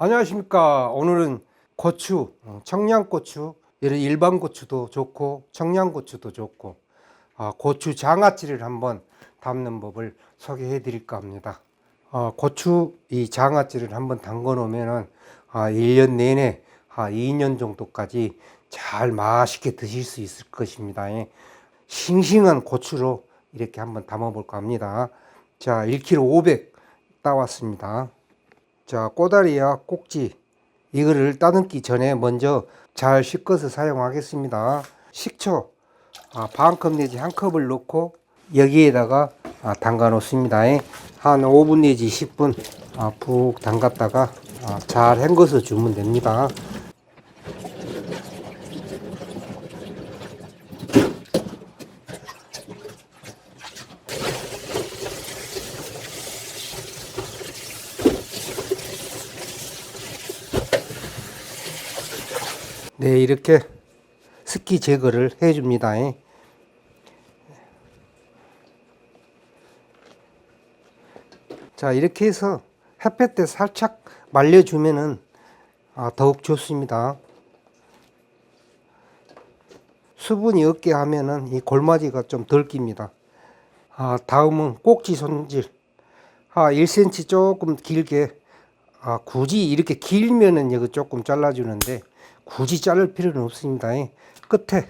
안녕하십니까. 오늘은 고추, 어, 청양고추, 이런 일반 고추도 좋고, 청양고추도 좋고, 아, 고추 장아찌를 한번 담는 법을 소개해 드릴까 합니다. 아, 고추 이 장아찌를 한번 담궈 놓으면은, 아, 1년 내내, 아, 2년 정도까지 잘 맛있게 드실 수 있을 것입니다. 예. 싱싱한 고추로 이렇게 한번 담아 볼까 합니다. 자, 1kg 500 따왔습니다. 자, 꼬다리와 꼭지 이거를 따듬기 전에 먼저 잘 씻어서 사용하겠습니다. 식초 아, 반컵 내지 한 컵을 넣고 여기에다가 아, 담가 놓습니다. 한 5분 내지 10분 아, 푹 담갔다가 아, 잘 헹궈서 주면 됩니다. 네, 이렇게 습기 제거를 해줍니다. 자, 이렇게 해서 햇볕에 살짝 말려주면은 아, 더욱 좋습니다. 수분이 없게 하면은 이 골마지가 좀덜 낍니다. 아, 다음은 꼭지 손질. 아, 1cm 조금 길게 아, 굳이 이렇게 길면은 이거 조금 잘라주는데 굳이 자를 필요는 없습니다. 예. 끝에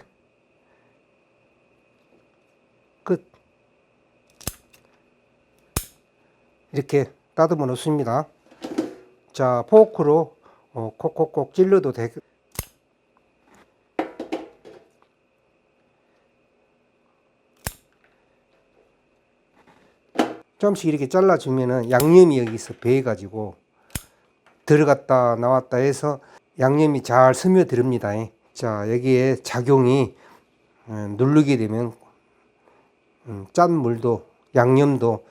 끝 이렇게 따듬어 놓습니다. 자 포크로 어, 콕콕콕 찔러도 되. 좀씩 이렇게 잘라주면은 양념이 여기서 배가지고 들어갔다 나왔다 해서 양념이 잘 스며듭니다. 자, 여기에 작용이 어, 누르게 되면 음, 짠 물도 양념도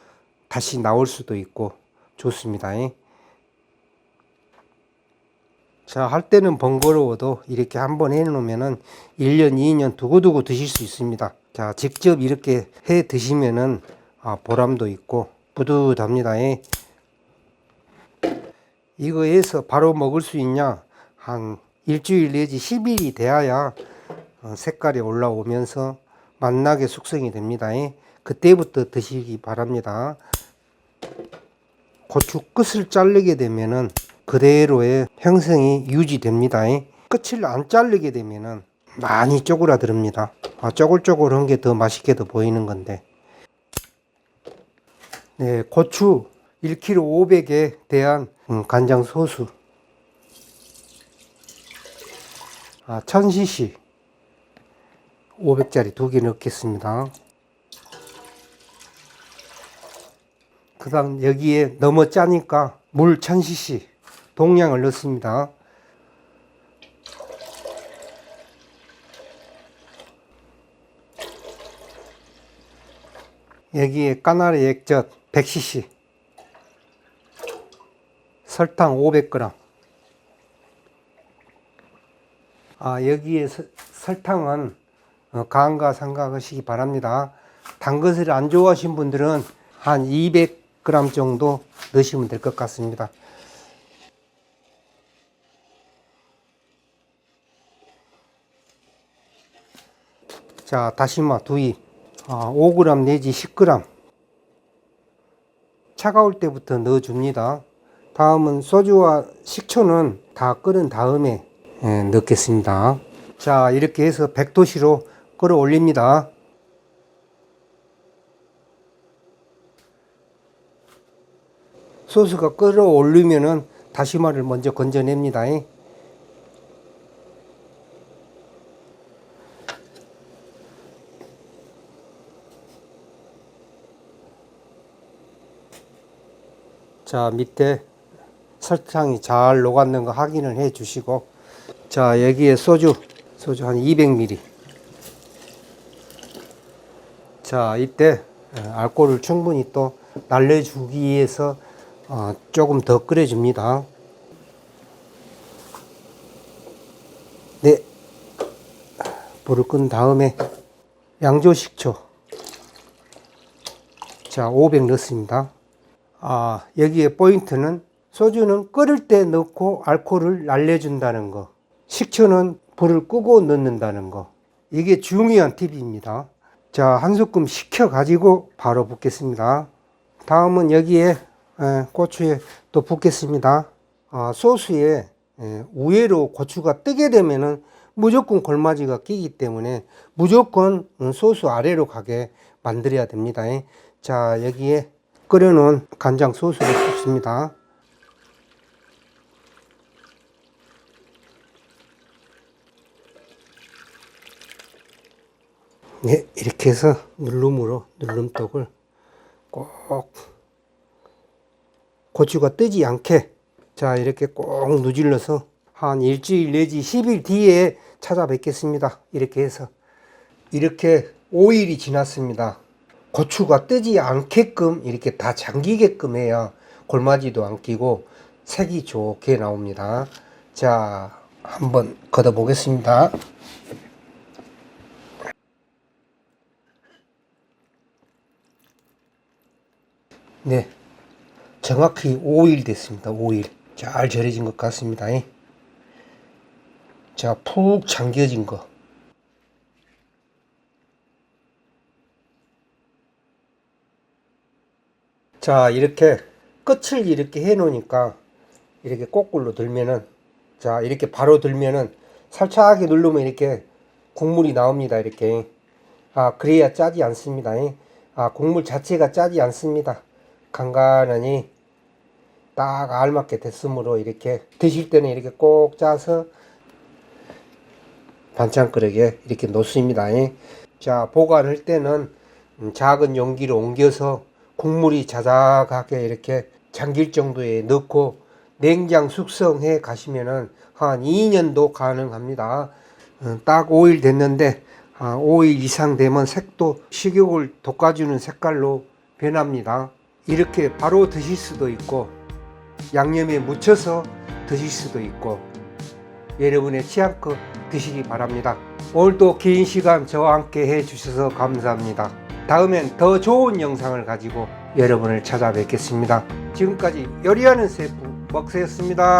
다시 나올 수도 있고 좋습니다. 자, 할 때는 번거로워도 이렇게 한번 해 놓으면은 1년, 2년 두고두고 드실 수 있습니다. 자, 직접 이렇게 해 드시면은 아, 보람도 있고 뿌듯합니다. 이거에서 바로 먹을 수 있냐? 한 일주일 내지 10일이 돼야 어, 색깔이 올라오면서 맛나게 숙성이 됩니다. 그때부터 드시기 바랍니다. 고추 끝을 자르게 되면은 그대로의 형성이 유지됩니다. 끝을 안 자르게 되면은 많이 쪼그라듭니다. 아, 쪼글쪼글한 게 더 맛있게도 보이는 건데. 네, 고추 1kg 500에 대한 음, 간장 소수 아, 1000cc 500짜리 두 개 넣겠습니다. 그 다음 여기에 너무 짜니까 물 1000cc 동량을 넣습니다. 여기에 까나리 액젓 100cc 설탕 500g 아, 여기에 서- 설탕은 어, 간과 삼가하시기 바랍니다. 단 것을 안 좋아하신 분들은 한 200g 정도 넣으시면 될 것 같습니다. 자, 다시마 두입 아, 5g 내지 10g 차가울 때부터 넣어줍니다. 다음은 소주와 식초는 다 끓은 다음에 예, 넣겠습니다. 자, 이렇게 해서 100도씨로 끌어 올립니다. 소스가 끓어 올리면은 다시마를 먼저 건져냅니다. 자, 밑에 설탕이 잘 녹았는 거 확인을 해 주시고 자 여기에 소주 소주 한 200ml 자 이때 어, 알코올을 충분히 또 날려주기 위해서 어, 조금 더 끓여줍니다. 네. 불을 끈 다음에 양조식초. 자 500 넣습니다. 아 여기에 포인트는 소주는 끓을 때 넣고 알코올을 날려준다는 거. 식초는 불을 끄고 넣는다는 거. 이게 중요한 팁입니다. 자, 한 소끔 식혀 가지고 바로 붓겠습니다. 다음은 여기에 에, 고추에 또 붓겠습니다. 아, 소스에 에, 우회로 고추가 뜨게 되면은 무조건 골마지가 끼기 때문에 무조건 음, 소스 아래로 가게 만들어야 됩니다. 자, 여기에 끓여놓은 간장 소스를 붓습니다. 네, 이렇게 해서 누름으로 누름떡을 꼭 고추가 뜨지 않게 자 이렇게 꼭 누질러서 한 일주일 내지 10일 뒤에 찾아뵙겠습니다. 이렇게 해서 이렇게 5일이 지났습니다. 고추가 뜨지 않게끔 이렇게 다 잠기게끔 해야 골마지도 안 끼고 색이 좋게 나옵니다. 자 한번 걷어 보겠습니다. 네. 정확히 5일 됐습니다. 5일. 잘 절여진 것 같습니다. 예. 자, 푹 잠겨진 거. 자, 이렇게 끝을 이렇게 해 놓으니까 이렇게 거꾸로 들면은 자, 이렇게 바로 들면은 살짝하게 누르면 이렇게 국물이 나옵니다. 이렇게. 아, 그래야 짜지 않습니다. 예. 아, 국물 자체가 짜지 않습니다. 간간하니 딱 알맞게 됐으므로 이렇게 드실 때는 이렇게 꼭 짜서 반찬 그릇에 이렇게 놓습니다. 예. 자, 보관할 때는 음, 작은 용기로 옮겨서 국물이 자작하게 이렇게 잠길 정도에 넣고 냉장 숙성해 가시면은 한 2년도 가능합니다. 어, 딱 5일 됐는데 아, 5일 이상 되면 색도 식욕을 돋궈주는 색깔로 변합니다. 이렇게 바로 드실 수도 있고 양념에 묻혀서 드실 수도 있고 여러분의 취향껏 드시기 바랍니다. 오늘도 긴 시간 저와 함께 해 주셔서 감사합니다. 다음엔 더 좋은 영상을 가지고 여러분을 찾아뵙겠습니다. 지금까지 요리하는 셰프 먹새였습니다.